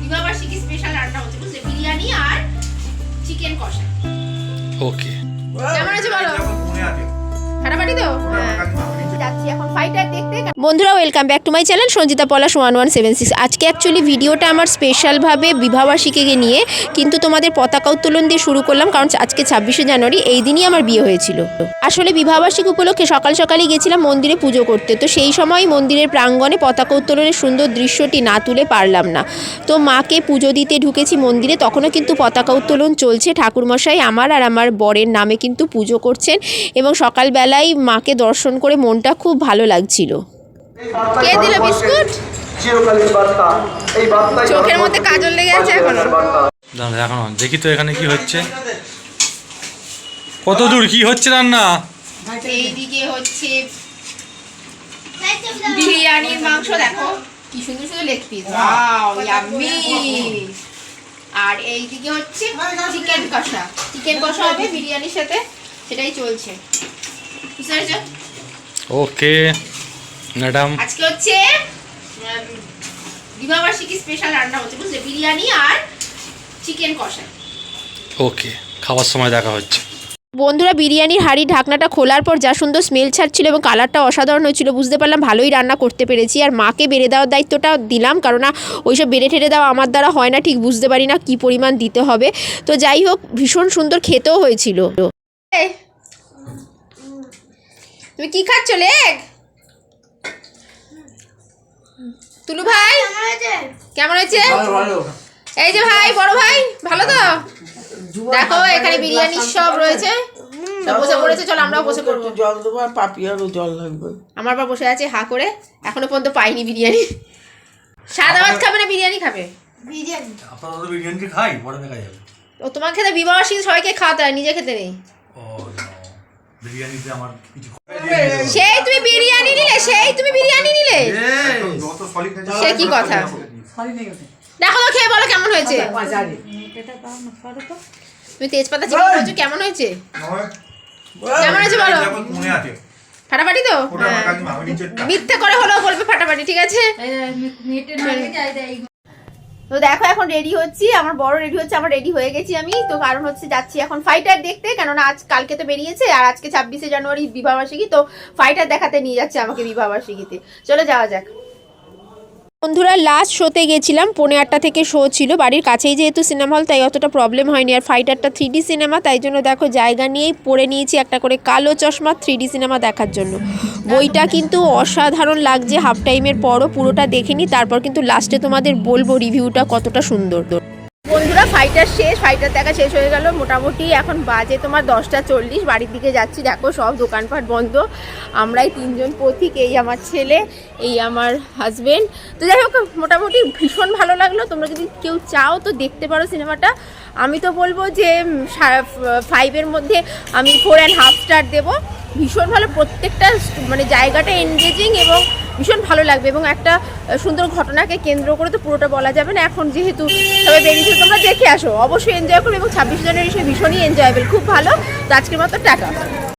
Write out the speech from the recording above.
বিবাহবার্ষিকী special রান্না হচ্ছে বুঝলে? বিরিয়ানি আর চিকেন কষা। ওকে কেমন আছে বলো? ফাটাফাটি তো? হ্যাঁ বন্ধুরা welcome back to my channel Sanjita Palash one one seven six আজকে অ্যাকচুয়ালি ভিডিওটা আমার স্পেশালভাবে বিবাহবার্ষিকীকে নিয়ে, কিন্তু তোমাদের পতাকা উত্তোলন দিয়ে শুরু করলাম, কারণ আজকে ছাব্বিশে জানুয়ারি, এই দিনই আমার বিয়ে হয়েছিল। আসলে বিবাহবার্ষিকী উপলক্ষে সকাল সকালই গেছিলাম মন্দিরে পুজো করতে, তো সেই সময় মন্দিরের প্রাঙ্গণে পতাকা উত্তোলনের সুন্দর দৃশ্যটি না তুলে পারলাম না। তো মাকে পুজো দিতে ঢুকেছি মন্দিরে, তখনও কিন্তু পতাকা উত্তোলন চলছে। ঠাকুরমশাই আমার আর আমার বরের নামে কিন্তু পুজো করছেন এবং সকালবেলায় মাকে দর্শন করে মনটা খুব ভালো লাগছিল। কে দিল বিস্কুট? চোখের মধ্যে কাজল লেগে আছে এখনও? দাঁড়া এখনও দেখি তো এখানে কি হচ্ছে। কত দূর কি হচ্ছে রান্না? এইদিকে হচ্ছে বিরিয়ানির মাংস দেখো। কি সুন্দর সুন্দর লেগ পিস ওয়াও ইয়াম্মি আর এইদিকে হচ্ছে চিকেন কষা। চিকেন কষা হবে বিরিয়ানির সাথে। সেটাই চলছে। বুঝতে পেরেছ? ওকে ম্যাডাম আজকে হচ্ছে বিবাহবার্ষিকী স্পেশাল রান্না হচ্ছে বুঝলে? বিরিয়ানি আর চিকেন কষা ওকে খাবার সময় দেখা হচ্ছে। বন্ধুরা বিরিয়ানির হাঁড়ি ঢাকনাটা খোলার পর যা সুন্দর স্মেল ছাড়ছিল এবং কালারটা অসাধারণ হয়েছিল বুঝতে পারলাম ভালোই রান্না করতে পেরেছি। আর মাকে বেড়ে দেওয়ার দায়িত্বটা দিলাম কারণ না ওইসব বেড়ে ঠেড়ে দেওয়া আমার দ্বারা হয় না ঠিক বুঝতে পারি না কী পরিমাণ দিতে হবে। তো যাই হোক ভীষণ সুন্দর খেতেও হয়েছিল। তুমি কি খাচ্ছ লেগ? তুলু ভাই? কেমন হয়েছে? এই যে ভাই বড় ভাই ভালো তো? দেখো এখানে বিরিয়ানি সব রয়েছে। বসে পড়েছে চলো আমরাও বসে পড়ব। জল দেবো আর পাপি জল লাগবে। আমার বা বসে আছে হা করে এখনও পর্যন্ত পাইনি বিরিয়ানি। সাদা ভাত খাবে না বিরিয়ানি খাবে? আপনারা তো বিরিয়ানি খাই? পরে দেখা যাবে। ও তোমার খেতে বিবাহ সবাইকে খাওয়াতে হয় নিজে খেতে নেই। ও বিরিয়ানিতে আমার কিছু সেই তুমি বিরিয়ানি নিলে সেই তুমি বিরিয়ানি নিলে? সে কি কথা? দেখো তো খেয়ে বলো কেমন হয়েছে? তুমি তেজপাতা চিকেন বলছো কেমন হয়েছে? কেমন হয়েছে বলো? ফাটাফাটি তো? হ্যাঁ। মিথ্যে করে হলেও বলবে ফাটাফাটি ঠিক আছে? তো দেখো, এখন রেডি হচ্ছি। আমার বড় রেডি হচ্ছে, আমার রেডি হয়ে গেছি আমি। তো কারণ হচ্ছে যাচ্ছি এখন ফাইটার দেখতে, কেননা আজ কালকে তো বেরিয়েছে আর আজকে ছাব্বিশে জানুয়ারি বিবাহবার্ষিকী তো ফাইটার দেখাতে নিয়ে যাচ্ছে আমাকে বিবাহবার্ষিকীতে চলে যাওয়া যাক। বন্ধুরা লাস্ট শোতে গেছিলাম পনেরো আটটা থেকে শো ছিল, বাড়ির কাছেই যেহেতু সিনেমা হল তাই অতটা প্রবলেম হয়নি। আর ফাইটারটা থ্রি সিনেমা তাই জন্য দেখো জায়গা নিয়েই পড়ে নিয়েছি একটা করে কালো চশমা থ্রি সিনেমা দেখার জন্য। বইটা কিন্তু অসাধারণ লাগছে হাফ টাইমের পরও পুরোটা দেখেনি তারপর কিন্তু লাস্টে তোমাদের বলব রিভিউটা কতটা সুন্দর। বন্ধুরা ফাইটার শেষ ফাইটার দেখা শেষ হয়ে গেল। মোটামুটি এখন বাজে তোমার দশটা চল্লিশ, বাড়ির দিকে যাচ্ছি। দেখো, সব দোকানপাট বন্ধ। আমরাই তিনজন পথিক, এই আমার ছেলে, এই আমার হাজবেন্ড তো যাই হোক, মোটামুটি ভীষণ ভালো লাগল। তোমরা যদি কেউ চাও তো দেখতে পারো সিনেমাটা। আমি তো বলব যে ফাইভের মধ্যে আমি ফোর অ্যান্ড হাফ স্টার দেবো। ভীষণ ভালো, প্রত্যেকটা মানে জায়গাটা এনগেজিং এবং ভীষণ ভালো লাগবে এবং একটা সুন্দর ঘটনাকে কেন্দ্র করে তো পুরোটা বলা যাবে না। এখন যেহেতু সবাই বেরিয়েছে, তোমরা দেখে আসো। অবশ্যই এনজয় করো এবং ছাব্বিশ জানুয়ারি সে ভীষণই এনজয়েবল খুব ভালো। তো আজকের মতো টাকা